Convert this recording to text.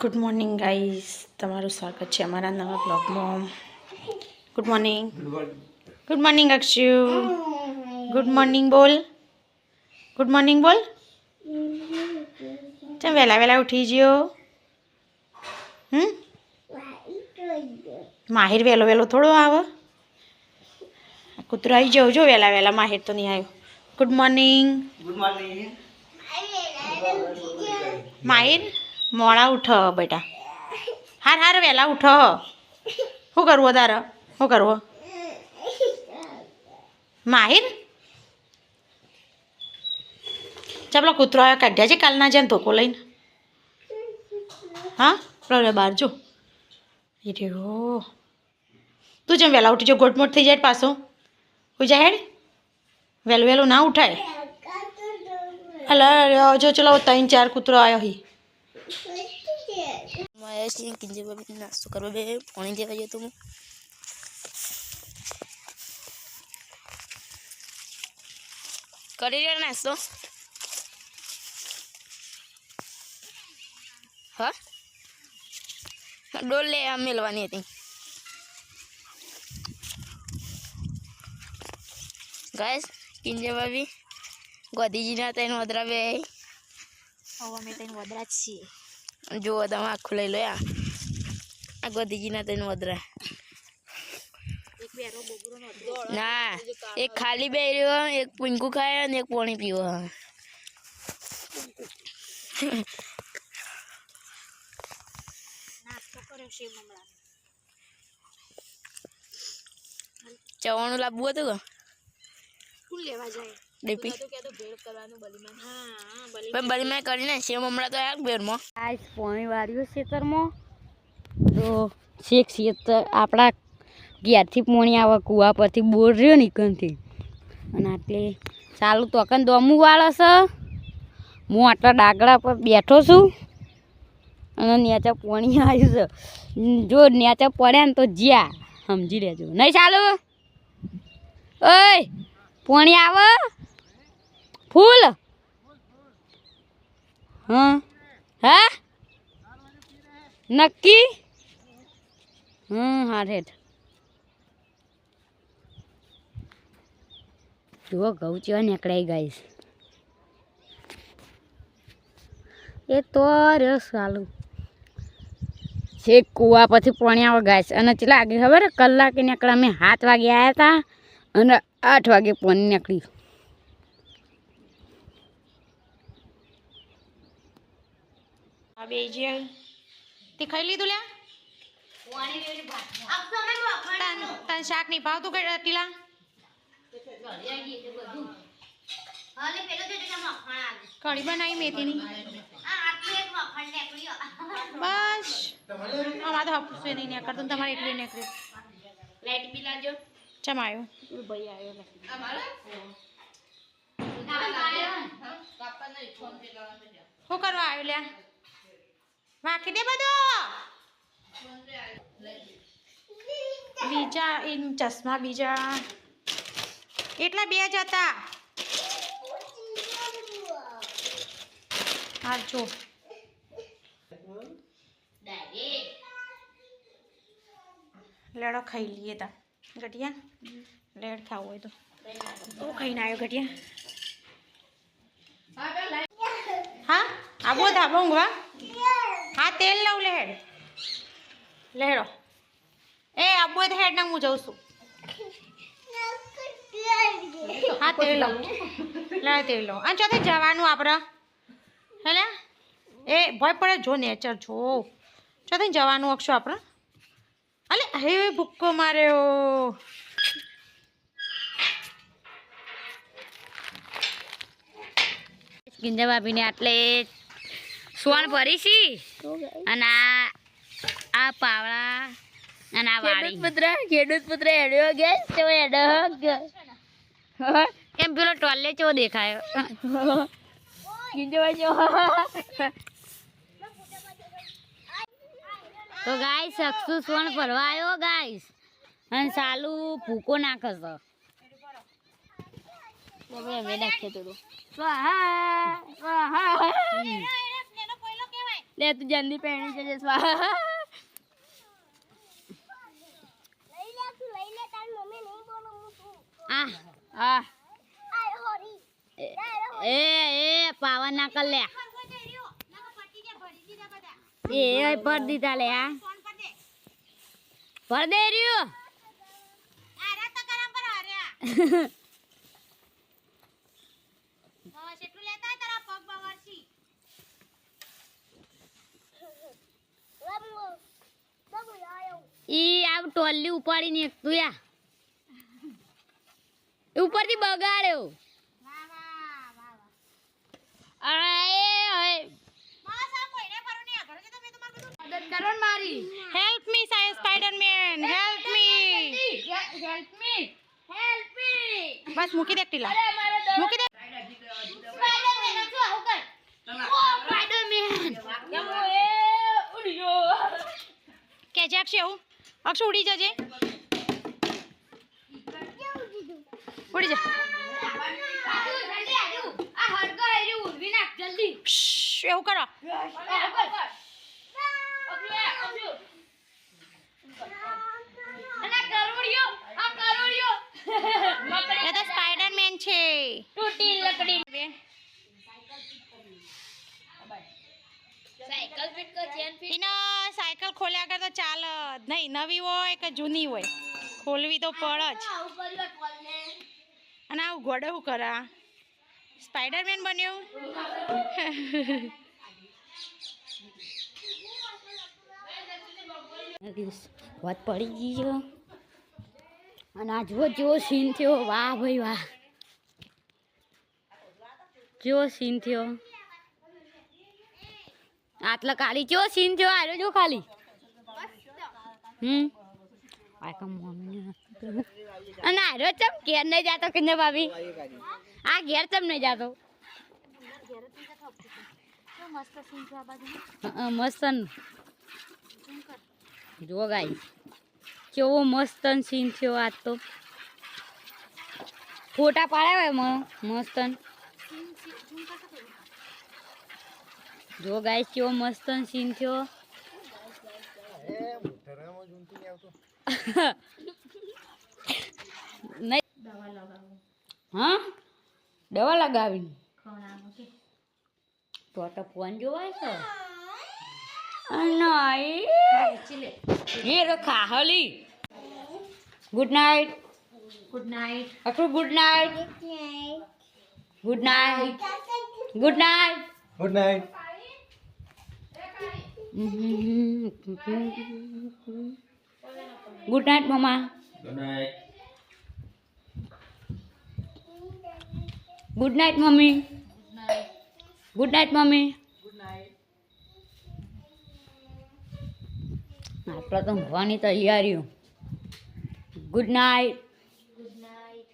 Good morning guys તમારું સ્વાગત છે અમારા નવા બ્લોગમાં good morning good morning Akshu. Good morning બોલ. ગુડ મોર્નિંગ બોલ. ચમ વહેલા વહેલા ઉઠી ગયો હમ? માહિર વહેલો વહેલો થોડો આવે. કૂતરો આવી જવું જો વહેલા વહેલા માહિર તો નહીં આવ્યો. Good morning good morning Mahir? મોડા ઉઠો બેટા. હાર હાર વહેલા ઉઠો. શું કરવું તારે શું કરવું? માહિર? ચાલો કૂતરો આવ્યો, કાઢ્યા છે કાલના જેમ ધોકો લઈને. હા? પેલો બહાર જો. એ ઓ તું જેમ વહેલા ઉઠી જો, ગોટમોટ થઈ જાય પાછો. હું જાય હેડ. વહેલું વહેલું ના ઉઠાય. અલા, જો, ચલો, ત્રણ ચાર કૂતરો આવ્યો હી. મારે છે કિંજે બાબી નાસ્તો કરવા બે પાણી દેવા જતો હું કરી રહ્યો નાસ્તો હા ડોલ લે આ મેલવાની હતી ગાઈસ કિંજે બાબી ગોધીજીના તૈન વદરા બે હવે અમે ત્રણ વદરા છીએ જુઓ તમે આખું લઈ લો આ. આ ગોધીજીના તેનું વધરા ના, એક ખાલી બે રહ્યો એક પૂંકું ખાય અને એક પાણી પીવો ચવાણું લાવવું હતું કે? લેવા જાય? ડેપી. તો તો ભેળ કરવાનું બલીમાં. કરીને સેમ હમણાં તો આ બેરમાં આજ પાણી વાળ્યું ખેતરમાં તો શેખ ખેતર આપણા ઘેરથી પોણી આવે કૂવા પરથી બોર રહ્યો નીકળથી અને આટલે ચાલુ તો કન દોમું વાળો છે. હું આટલા ડાગડા પર બેઠો છું. અને નેચા પોણી આવ્યું છે. જો નેચા પડ્યા ને તો જ્યાં સમજી લેજો. નહીં ચાલુ? ઓય પોણી આવે? ફૂલ? હા? હા? નક્કી? હમ હા રેઠ જુઓ ઘઉં ચેવા નીકળાઈ ગાઈશ એ તો રહ્યો સાલું છે કૂવા પછી પાણી આવે ગાઈશ અને ચેલા આગળ ખબર? કલાકે નીકળ્યા અમે સાત વાગે આવ્યા હતા અને આઠ વાગે પાણી નીકળ્યું આ બે જે તે ખાઈ લીધું લ્યા? તન તન શાક નહીં ભાવતું કે ટીલા? કઢી બનાવી મેથીની. બસ. અમારે તો હપસે નહીં નીકળતું ને તમારે એટલું નીકળ્યું લાઈટ બિલ ચમ આવ્યો ભાઈ આવ્યો શું કરવા આવ્યો લ્યા? વાંકી દે બધો બીજા એમ ચશ્મા બીજા એટલા બે જ હતા હા જો લેડો ખાઈ લઈએ તા ગટિયા લેડ ખાવું હોય તો તું ખાઈને આવ્યો ગટિયા હા આબો ધાબો ઊંઘવા હા, તેલ લઉં લહેડ લેડો એ આબો તો હેડ ના હું જઉં છું. હા, તેલ લઉં લે તેલ લઉં અને ચોથે જવાનું આપણે. હેલે એ, ભય પડે. જો નેચર જો. ચોથે જવાનું અક્ષો આપણે. અલે હવે ભૂક્કો માર્યો. ગિંજા ભાભીને આટલે સોણ ભરી છી અને આ આ પાવડા અને આ વાળી પુત્ર ખેડૂત પુત્ર હેડ્યો ગેસ તો હેડો એમ પેલો ટોલે ચો દેખાયો? તો ગાઈસ અક્ષુ સોણ ભરવા આવ્યો ગાઈસ. અને સાલું ભૂકો નાખે છે મેં સ્વાહા હમ. લે તું જલ્દી પહેણી જજે સ્વા આ હા એ એ પાવન ના કર લે. એ એ પર દીધા લે આ પર દે રહ્યું ઈ આવ ટોલી ઉપાડીને એક તું યા. ઉપરથી બગાડ્યો. Help me science Spiderman help me help me help me બસ મૂકી દે ટીલા. મૂકી દે કે છે અક્ષય એવું અક્ષય ઉડી જજે. ઉડી જા. એવું કરો એ તો સ્પાઈડરમેન છે તૂટી લકડી બે. સાયકલ ફિટ કર ચેન ફિટ એને સાયકલ ખોલ્યા કર તો ચાલ જ નહીં નવી હોય કે જૂની હોય? ખોલવી તો પડ જ. અને આવું ઘોડે શું કરા? સ્પાઈડરમેન બન્યો? વાત પડી ગઈ છે. અને આ જુઓ જેવો સીન થયો. વાહ ભાઈ વાહ. જેવો સીન થયો. આટલા ખાલી કેવો સીન થયો આર્યો જો ખાલી. હમ. આ કમ અને આરો ચમ, ઘેર નહીં જાતો કે ભાભી? આ ઘેર ચમ નહીં જાતો? મસ્ત. જો કેવો મસ્ત સીન થયો આજ તો. ફોટા પાડ્યા હોય મને મસ્ત જો ગાઈ કેવો મસ્ત સીન થયો. હા? દવા લગાવી તો તો ફોન જોવાય છે. નહીં એ રખા હલી good night good night Akshu good night good night good night good night good night મમ્મા ગુડ નાઇટ ગુડ નાઇટ મમ્મી ગુડ નાઇટ મમ્મી આપણે તો ઊંઘવાની તૈયારીઓ ગુડ નાઇટ ગુડ નાઇટ